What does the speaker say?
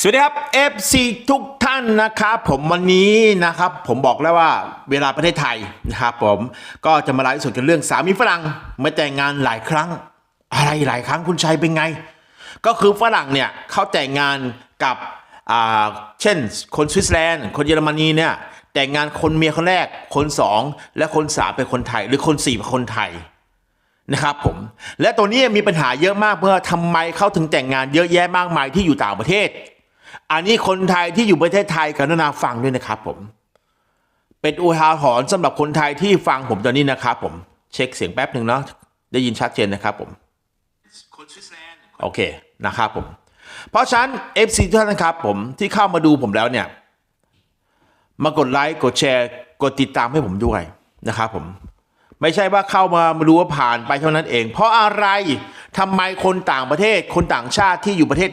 สวัสดีครับ FC ทุกท่านนะครับผมวันนี้นะครับผมบอกแล้วว่าเวลาประเทศไทยนะครับผมก็จะมาไลฟ์สดกันเรื่องสามีฝรั่งมาแต่งงานหลายครั้ง อะไรหลายครั้งคุณชัยเป็นไง ก็คือฝรั่งเนี่ยเขาแต่งงานกับอ่าเช่น คนสวิตเซอร์แลนด์ คนเยอรมนีเนี่ยแต่งงานคนเมียคนแรกคนสองและคนสามเป็นคนไทย หรือคนสี่เป็นคนไทยนะครับผมและตัวนี้มีปัญหาเยอะมากเพื่อทำไมเขาถึงแต่งงานเยอะแยะมากมายที่อยู่ต่างประเทศ อันนี้คนไทยที่อยู่ประเทศไทยกรุณาฟังด้วยนะครับผม เป็นอุทาหรณ์สำหรับคนไทยที่ฟังผมตอนนี้นะครับผม เช็คเสียงแป๊บหนึ่งเนาะได้ยินชัดเจนนะครับผมโอเคนะครับผม เพราะฉะนั้น FC ทุกท่านนะครับผมที่เข้ามาดูผมแล้วเนี่ย มากดไลค์กดแชร์กดติดตามให้ผมด้วยนะครับผมไม่ใช่ว่าเข้ามามาดูว่าผ่านไปเท่านั้นเอง เพราะอะไรทำไมคนต่างประเทศคนต่างชาติที่อยู่ประเทศ